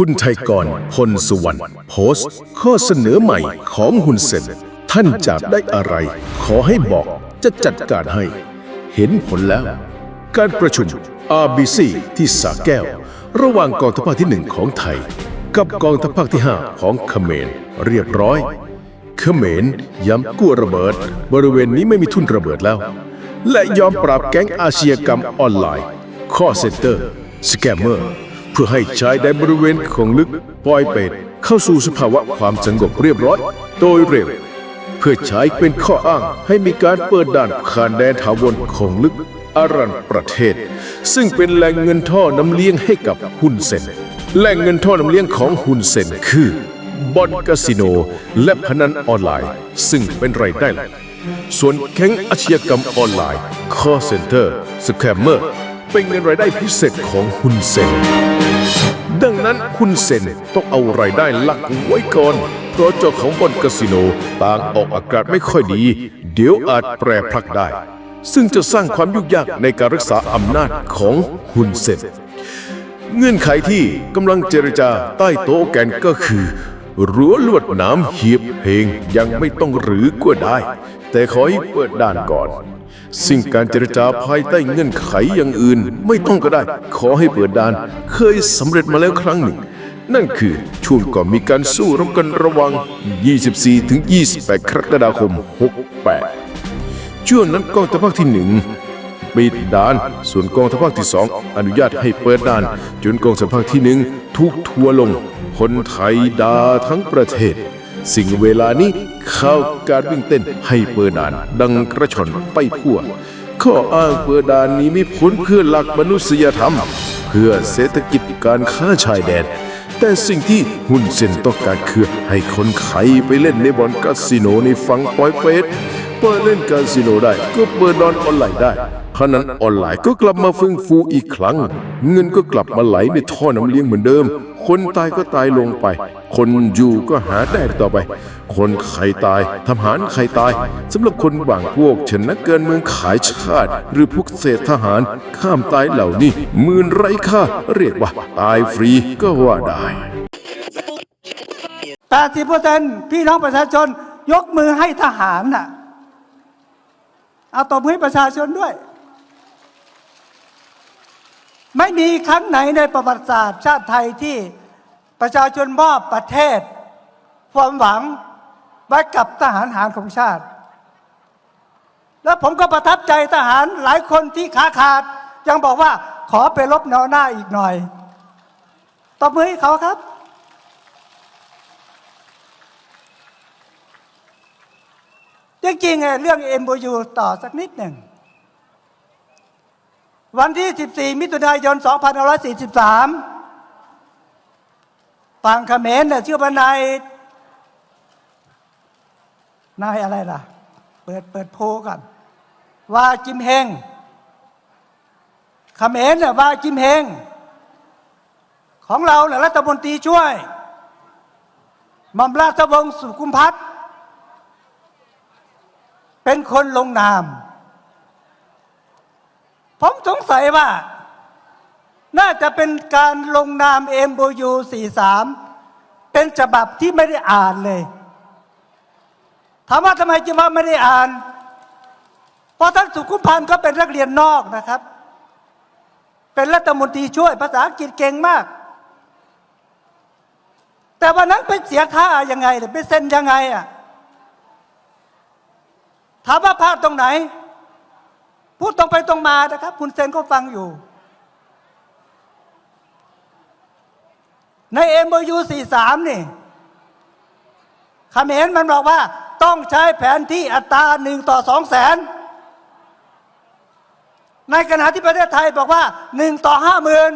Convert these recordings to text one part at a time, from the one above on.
คุณไทยกรพลสุวรรณโพสต์ ข้อเสนอใหม่ของฮุนเซนท่านจะได้อะไร ขอให้บอกจะจัดการให้ เห็นผลแล้ว การประชุม RBC ที่สาแก้ว ระหว่างกองทัพภาคที่หนึ่งของไทย กับกองทัพภาคที่ 5 ของเขมรเรียบร้อยเขมรย้ำกู้ระเบิด บริเวณนี้ไม่มีทุนระเบิดแล้ว และยอมปราบแก๊งอาชญากรรมออนไลน์ ข้อเซ็นเตอร์ สแกมเมอร์ พื่อให้ชายแดนบริเวณของลึกปอยเป็ดเข้าสู่สภาวะความสงบเรียบร้อยโดยเร็ว เพื่อใช้เป็นข้ออ้างให้มีการเปิดด่านผ่านแดนถาวรของลึกอารันประเทศ ซึ่งเป็นแหล่งเงินท่อน้ำเลี้ยงให้กับฮุนเซนแหล่งเงินท่อน้ำเลี้ยงของฮุนเซนคือบอนคาสิโน และพนันออนไลน์ ซึ่งเป็นรายได้หลักส่วนแก๊งอาชญากรรมออนไลน์ call center scammer เเป็นเงินรายได้พิเศษของฮุนเซน ดังนั้นฮุนเซนต้องเอารายได้หลักไว้ก่อน เพราะเจ้าของบ่อนคาสิโนต่างออกอากาศไม่ค่อยดี เดี๋ยวอาจแปรพลักได้ ซึ่งจะสร้างความยุ่งยากในการรักษาอำนาจของฮุนเซน เงื่อนไขที่กำลังเจรจาใต้โต๊ะแกนก็คือ รั้วลวดน้ำเหียบเพลงยังไม่ต้องหรือก็ได้ แต่ขอให้เปิดด่านก่อนสิ่งการเจรจาภายใต้เงื่อนไขอย่างอื่น ไม่ต้องก็ได้ ขอให้เปิดด่าน เคยสำเร็จมาแล้วครั้งหนึ่ง นั่นคือช่วงก่อนมีการสู้รบกันระว่าง24-28 กรกฎาคม 68ช่วงนั้นกองทัพภาคที่หนึ่ง ปิดด่าน ส่วนกองทัพภาคที่สองอนุญาตให้เปิดด่าน จนกองทัพภาคที่หนึ่งทุกทัวลง คนไทยด่าทั้งประเทศ สิ่งเวลานี้ข่าวการวิ่งเต้นให้เปิดด่าน ดังกระชอนไปทั่ว ข้ออ้างเปิดด่านนี้มีผลเพื่อหลักมนุษยธรรม เพื่อเศรษฐกิจการค้าชายแดนแต่สิ่งที่หุ่นเซนต้องการคือให้คนไทยไปเล่นในบ่อนคาสิโนในฝั่งปอยเปต เปิดเล่นคาสิโนได้ ก็เปิดดอนออนไลน์ได้ขณะนั้นออนไลน์ก็กลับมาฟื้นฟูอีกครั้ง เงินก็กลับมาไหลในท่อน้ำเลี้ยงเหมือนเดิม คนตายก็ตายลงไป คนอยู่ก็หาได้ต่อไป คนใครตายทหารใครตายสำหรับคนบางพวกเช่นนักเกินเมืองขายชาติ หรือพวกเศษทหาร ข้ามตายเหล่านี้มื่นไร้ค่าเรียกว่า ตายฟรีก็ว่าได้80เปอร์เซ็นพี่น้องประชาชนยกมือให้ทหารน่ะ เอาตบมือให้ประชาชนด้วย ไม่มีครั้งไหนในประวัติศาสตร์ชาติไทยที่ประชาชนมอบประเทศ ความหวังไว้กับทหารหารของชาติ แล้วผมก็ประทับใจทหารหลายคนที่ขาขาด ยังบอกว่าขอไปรบแนวหน้าอีกหน่อยตบมือให้เขาครับ จริงๆไอ้เรื่อง MOU ต่อสักนิดหนึ่ง วันที่ 14 มิถุนายน 2543 ฝั่งเขมรเนี่ยชื่อว่านายนายอะไรล่ะ เปิดเปิดโพกันว่าจิมเฮงเขมรเนี่ยว่าจิมเฮง ของเราเนี่ยรัฐมนตรีช่วยม่อมราชวงศ์สุขุมพัฒน์ เป็นคนลงนาม ผมสงสัยว่า น่าจะเป็นการลงนาม MOU 43 เป็นฉบับที่ไม่ได้อ่านเลยถามว่าทำไมจะว่าไม่ได้อ่าน เพราะท่านสุขุมพันธ์ก็เป็นนักเรียนนอกนะครับ เป็นรัฐมนตรีช่วยภาษาอังกฤษเก่งมาก แต่วันนั้นไปเสียค่ายังไงเนี่ยไปเซ็นยังไงอะ ถามว่าพลาดตรงไหน พูดตรงไปตรงมานะครับ คุณเซนก็ฟังอยู่ ใน MOU 43นี่คำเขมรมันบอกว่า ต้องใช้แผนที่อัตราหนึ่งต่อสองแสนในขณะที่ประเทศไทยบอกว่าหนึ่งต่อห้าหมื่น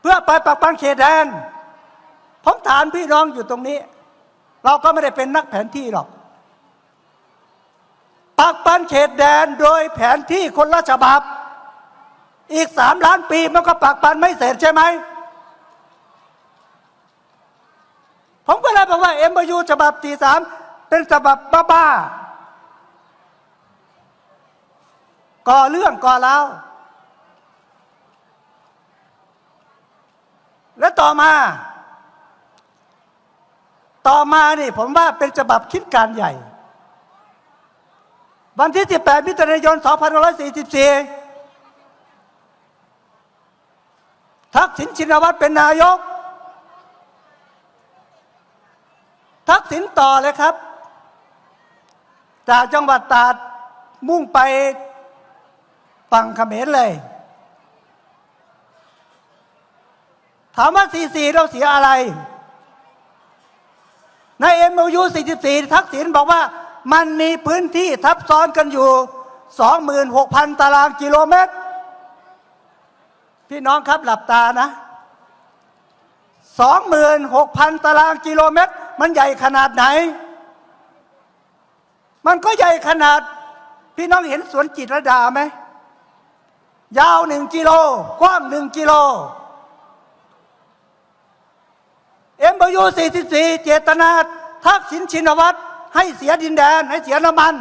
เพื่อไปปักปันเขตแดนผมถามพี่น้องอยู่ตรงนี้ เราก็ไม่ได้เป็นนักแผนที่หรอก ปักปันเขตแดนโดยแผนที่คนละฉบับ อีกสามล้านปีมันก็ปักปันไม่เสร็จใช่ไหม ผมก็เลยบอกว่าเอ็มยูฉบับที่สามเป็นฉบับบ้าๆก่อเรื่องก่อแล้วและต่อมา ต่อมานี่ผมว่าเป็นฉบับคิดการใหญ่ วันที่ 18 มิถุนายน 2544 ทักษิณชินวัตรเป็นนายก ทักษิณต่อเลยครับ จากจังหวัดตราดมุ่งไปฝั่งเขมรเลย ถามว่า 44 เราเสียอะไร ใน MOU 44 ทักษิณบอกว่า มันมีพื้นที่ทับซ้อนกันอยู่ 26,000 ตารางกิโลเมตร พี่น้องครับหลับตานะ 26,000 ตารางกิโลเมตร มันใหญ่ขนาดไหน มันก็ใหญ่ขนาด พี่น้องเห็นสวนจิตรดาไหม ยาวหนึ่งกิโล กว้างหนึ่งกิโลเอ็มบยู44 เจตนาทักษิณชินวัตร ให้เสียดินแดน ให้เสียน้ำมัน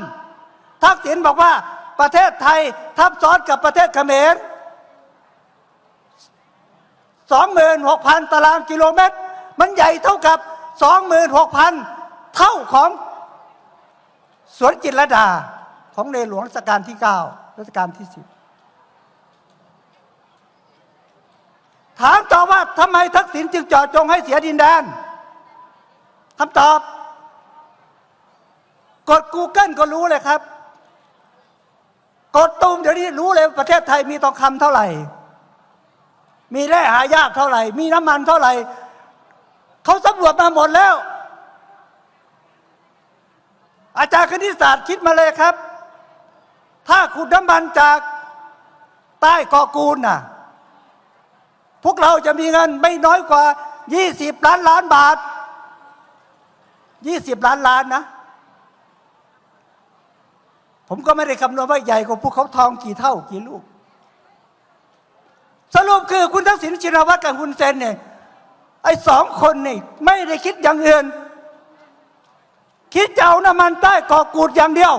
ทักษิณบอกว่าประเทศไทยทับซ้อนกับประเทศเขมร26,000 ตารางกิโลเมตร มันใหญ่เท่ากับ 26,000 เท่าของสวนจิตรดาของในหลวงรัชกาลที่ 9 รัชกาลที่ 10 ถามต่อว่าทำไมทักษิณจึงเจาะจงให้เสียดินแดนคำตอบ กด Google ก็รู้เลยครับ กดตูมเดี๋ยวนี้รู้เลยประเทศไทยมีทองคำเท่าไหร่ มีแร่หายากเท่าไหร่ มีน้ำมันเท่าไหร่เขาสำรวจมาหมดแล้ว อาจารย์คณิตศาสตร์คิดมาเลยครับ ถ้าขุดน้ำมันจากใต้กอกูลน่ะ พวกเราจะมีเงินไม่น้อยกว่า 20 ล้านล้านบาท 20 ล้านล้านนะ ผมก็ไม่ได้คำนวณว่าใหญ่กว่าภูเขาทองกี่เท่ากี่ลูก สรุปคือคุณทักษิณชินวัตรกับคุณเซนเนี่ยไอ้สองคนนี่ไม่ได้คิดอย่างอื่น คิดจะเอาน้ำมันใต้กอกูดอย่างเดียว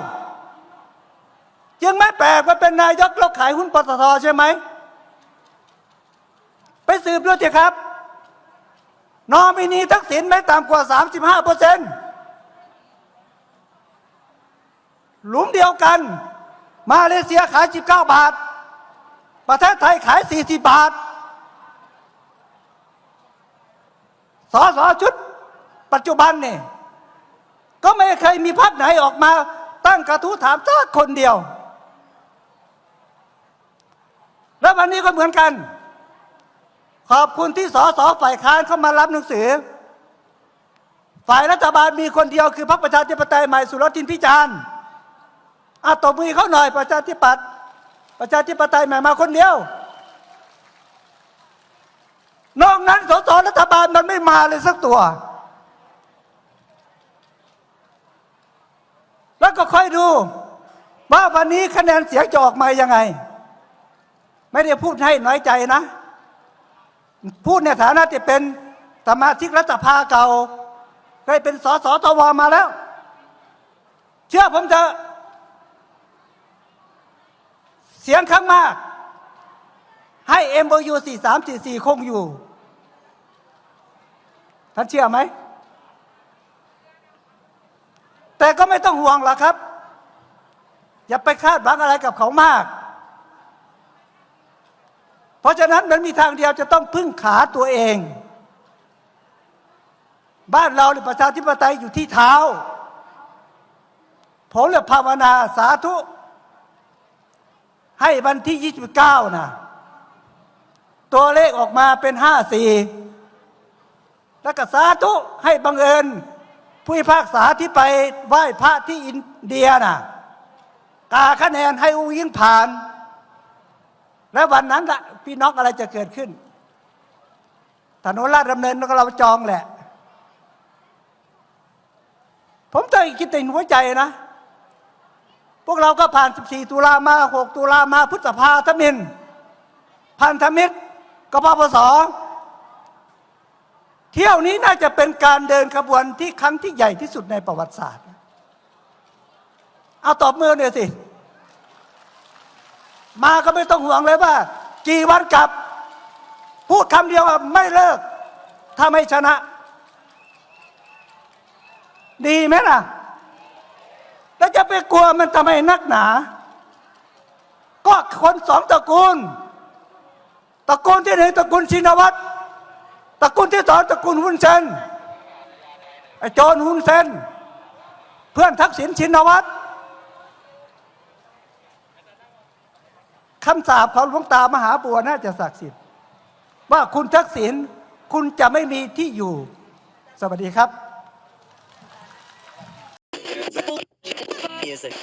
จึงไม่แปลกว่าเป็นนายกแล้วขายหุ้นปตทใช่ไหม ไปสืบดูเถอะครับ นอมินีทักษิณไม่ต่ำกว่า 35เปอร์เซ็นต์ หลุมเดียวกัน มาเลเซียขาย 19 บาท ประเทศไทยขาย 40 บาทสอสอชุด ปัจจุบันนี่ก็ไม่เคยมีพักไหนออกมาตั้งกระทู้ถามสักคนเดียว แล้ววันนี้ก็เหมือนกัน ขอบคุณที่สอสอฝ่ายค้านเข้ามารับหนังสือ ฝ่ายรัฐบาลมีคนเดียวคือพรรคประชาธิปไตยใหม่สุรทินพิจารณ์ อาตบมือเขาหน่อยประชาธิปัตย์ประชาธิปไตยใหม่มาคนเดียว นอกนั้นสสรัฐบาลมันไม่มาเลยสักตัว แล้วก็ค่อยดู ว่าวันนี้คะแนนเสียงจะออกมายังไง ไม่ได้พูดให้น้อยใจนะ พูดในฐานะที่เป็นสมาชิกรัฐสภาเก่าเคยเป็นสสทวมาแล้ว เชื่อผมเถอะ เสียงข้างมาก ให้ MOU 4344 คงอยู่ ท่านเชื่อไหม แต่ก็ไม่ต้องห่วงหรอกครับ อย่าไปคาดหวังอะไรกับเขามาก เพราะฉะนั้นมันมีทางเดียวจะต้องพึ่งขาตัวเอง บ้านเราเนี่ยประชาธิปไตยอยู่ที่เท้า ผมเลยภาวนาสาธุ ให้วันที่ 29 นะ ตัวเลขออกมาเป็น54แล้วก็สาธุให้บังเอิญ ผู้พิพากษาที่ไปไหว้พระที่อินเดียน่ะกาคะแนนให้อูยิ่งผ่าน และวันนั้นละพี่น้องอะไรจะเกิดขึ้นถนนลาดดำเนินก็เราจองแหละ ผมต้องคิดถึงหัวใจนะ พวกเราก็ผ่าน 14 ตุลามา 6 ตุลามาพฤษภาธมิน พันธมิตรกปปสเที่ยวนี้น่าจะเป็นการเดินขบวนที่ครั้งที่ใหญ่ที่สุดในประวัติศาสตร์ เอาตอบมือหน่อยสิ มาก็ไม่ต้องห่วงเลยว่า กี่วันกลับ พูดคำเดียวว่าไม่เลิก ถ้าไม่ชนะ ดีไหมล่ะ แล้วจะไปกลัวมันทำไมนักหนา ก็คนสองตระกูล ตระกูลที่หนึ่งตระกูลชินวัตรตระกูลที่สองตระกูลฮุนเซนไอ้โจรฮุนเซนเพื่อนทักษิณชินวัตรคำสาปของหลวงตามหาบัวน่าจะศักดิ์สิทธิ์ว่าคุณทักษิณคุณจะไม่มีที่อยู่ สวัสดีครับ music.